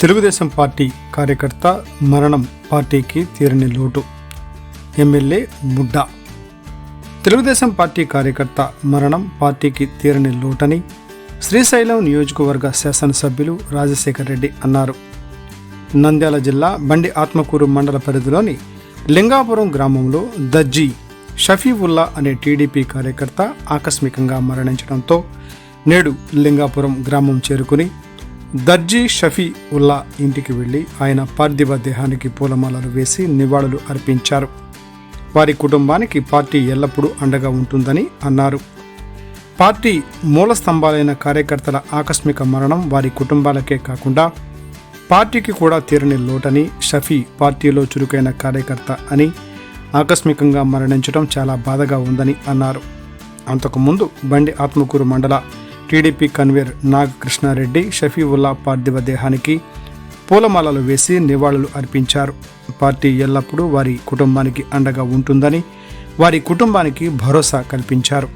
Telugu Desam party కార్యకర్త మరణం పార్టీకి తీరని లోటు. ఎమ్మెల్యే ముడ్డా. తెలుగుదేశం పార్టీ కార్యకర్త మరణం పార్టీకి తీరని లోటని శ్రీశైలం నియోజకవర్గ శాసనసభ్యులు రాజశేఖర్ రెడ్డి అన్నారు. నంద్యాల జిల్లా బండి ఆత్మకూరు మండల పరిధిలోని లింగాపురం గ్రామంలో దజ్జీ షఫీవుల్లా అనే టీడీపీ కార్యకర్త ఆకస్మికంగా మరణించడంతో నేడు లింగాపురం గ్రామం చేరుకుని దర్జీ షఫీ ఉల్లా ఇంటికి వెళ్ళి ఆయన పార్థివ దేహానికి పూలమాలలు వేసి నివాళులు అర్పించారు. వారి కుటుంబానికి పార్టీ ఎల్లప్పుడూ అండగా ఉంటుందని అన్నారు. పార్టీ మూల స్తంభాలైన కార్యకర్తల ఆకస్మిక మరణం వారి కుటుంబాలకే కాకుండా పార్టీకి కూడా తీరని లోటని షఫీ పార్టీలో చురుకైన కార్యకర్త అని ఆకస్మికంగా మరణించడం చాలా బాధగా ఉందని అన్నారు. అంతకుముందు బండి ఆత్మకూరు మండల టీడీపీ కన్వీనర్ నాగకృష్ణారెడ్డి షఫీవుల్లా పార్థివ దేహానికి పూలమాలలు వేసి నివాళులు అర్పించారు. పార్టీ ఎల్లప్పుడూ వారి కుటుంబానికి అండగా ఉంటుందని వారి కుటుంబానికి భరోసా కల్పించారు.